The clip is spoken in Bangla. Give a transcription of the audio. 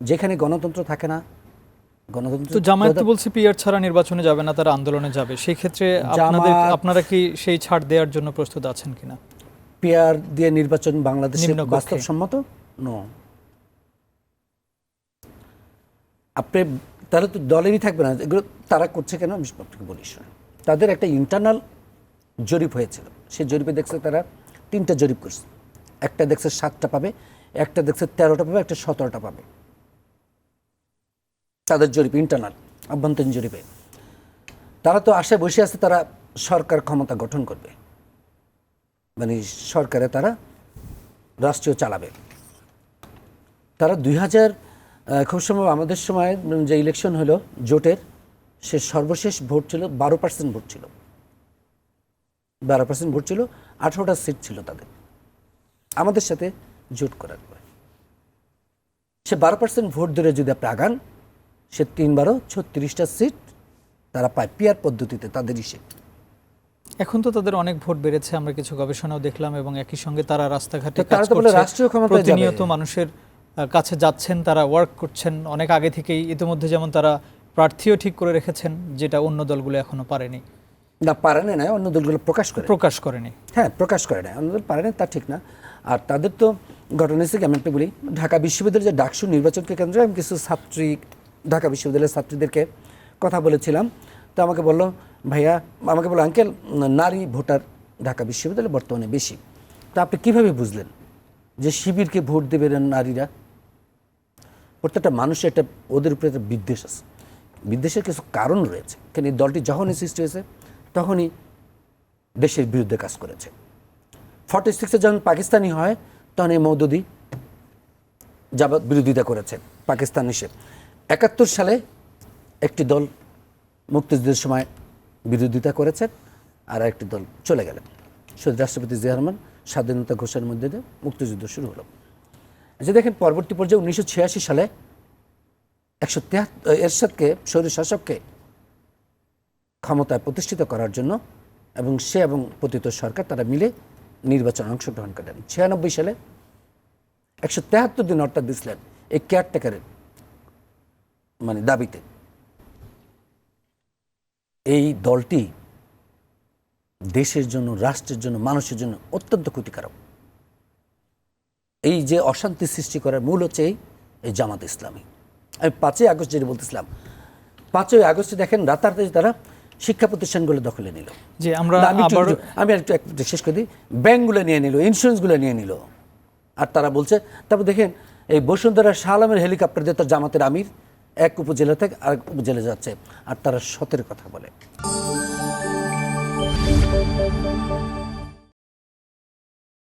যেখানে গণতন্ত্র থাকে না গণতন্ত্র তো জামায়াত বলছে পিয়ার ছাড়া নির্বাচনে যাবে না তারা আন্দোলনে যাবে। সেই ক্ষেত্রে আপনাদের আপনারা কি সেই ছাড় দেওয়ার জন্য প্রস্তুত আছেন কিনা? পেয়ার দিয়ে নির্বাচন বাংলাদেশে। বাস্তবসম্মত? নো আপনি তাহলে তো দলেরই থাকবে না। এগুলো তারা করছে কেন? আমি আপনাকে বলি তাদের একটা ইন্টারনাল জরিপ হয়েছিল। সেই জরিপে দেখছে তারা তিনটা জরিপ করছে। একটা দেখছে সাতটা পাবে একটা দেখছে তেরোটা পাবে একটা সতেরোটা পাবে। তাদের জরিপ ইন্টারনাল আভ্যন্তরীণ জরিপে। তারা তো আশায় বসে আছে তারা সরকার ক্ষমতা গঠন করবে। মানে সরকারে তারা রাষ্ট্রীয় চালাবে। তারা দুই হাজার খুব সম্ভব আমাদের সময় যে ইলেকশন হলো জোটের, সে সর্বশেষ ভোট ছিল বারো পার্সেন্ট ভোট ছিল। বারো পার্সেন্ট ভোট ছিল, আঠারোটা সিট ছিল তাদের। আমাদের সাথে জোট করার পরে। সে বারো পার্সেন্ট ভোট ধরে যদি আপনি আগান সে তিন বারো ছত্রিশটা সিট তারা পায়। পিয়ার পদ্ধতিতে তাদেরই সিট এখন তো তাদের অনেক ভোট বেড়েছে আমরা কিছু গবেষণাও দেখলাম এবং একই সঙ্গে তারা রাস্তাঘাটে কাজ করছে। রাষ্ট্রীয় ক্ষমতায় যাবে। প্রতিনিয়ত মানুষের কাছে যাচ্ছেন তারা ওয়ার্ক করছেন অনেক আগে থেকেই ইতিমধ্যে যেমন তারা প্রার্থীও ঠিক করে রেখেছেন যেটা অন্য দলগুলো এখনও পারেনি। না পারে না নয়, অন্য দলগুলো প্রকাশ করে। প্রকাশ করেনি। হ্যাঁ প্রকাশ করে না অন্যদের পারে না তা ঠিক না। আর তাদের তো ঘটনা হচ্ছে আমি একটা বলি ঢাকা বিশ্ববিদ্যালয়ের যে ডাকসু নির্বাচনকে কেন্দ্র আমি কিছু ছাত্রী ঢাকা বিশ্ববিদ্যালয়ের ছাত্রীদেরকে কথা বলেছিলাম। তো আমাকে বলল, ভাইয়া, আমাকে বলল, আঙ্কেল, নারী ভোটার ঢাকা বিশ্ববিদ্যালয়ে বর্তমানে বেশি। তা আপনি কীভাবে বুঝলেন যে শিবিরকে ভোট দেবে নারীরা? প্রত্যেকটা মানুষের একটা, ওদের উপরে একটা বিদ্বেষ আছে। বিদ্বেষের কিছু কারণ রয়েছে। কেন এই দলটি যখনই সৃষ্টি হয়েছে, তখনই দেশের বিরুদ্ধে কাজ করেছে। ফর্টি সিক্সে যখন পাকিস্তানি হয় তখন এই মৌদুদি যাবৎ বিরোধিতা করেছে, পাকিস্তান এসে। একাত্তর সালে একটি দল মুক্তিযুদ্ধের সময় বিরোধিতা করেছে আর একটি দল চলে গেলেন শহীদ রাষ্ট্রপতি জিয়া রহমান স্বাধীনতা ঘোষণার মধ্যে দিয়ে মুক্তিযুদ্ধ শুরু হলো। যে দেখেন, পরবর্তী পর্যায়ে উনিশশো ছিয়াশি সালে একশো তেহাত্তর এরশাদকে শরীর শাসককে ক্ষমতায় প্রতিষ্ঠিত করার জন্য এবং সে এবং পতিত সরকার তারা মিলে নির্বাচনে অংশগ্রহণ করেন। ছিয়ানব্বই সালে একশো তেহাত্তর দিন অর্থাৎ দিয়েছিলেন এই কেয়ারটেকারের মানে দাবিতে। এই দলটি দেশের জন্য রাষ্ট্রের জন্য মানুষের জন্য অত্যন্ত ক্ষতিকারক। এই যে অশান্তি সৃষ্টি করার মূল হচ্ছে এই জামাত ইসলামী। আমি পাঁচই আগস্ট যেটা বলতেছিলাম পাঁচই আগস্টে দেখেন রাতারাতি তারা শিক্ষা প্রতিষ্ঠানগুলো দখলে নিল। যে আমরা আমি একটু- শেষ করে দিই। ব্যাংকগুলো নিয়ে নিল ইন্স্যুরেন্সগুলো নিয়ে নিল। আর তারা বলছে তারপর দেখেন এই বসুন্ধরা শাহ আলমের হেলিকপ্টার দিয়ে তার জামাতের আমির। এক উপজেলা থেকে আরেক উপজেলা যাচ্ছে। আর তারা সতের কথা বলে।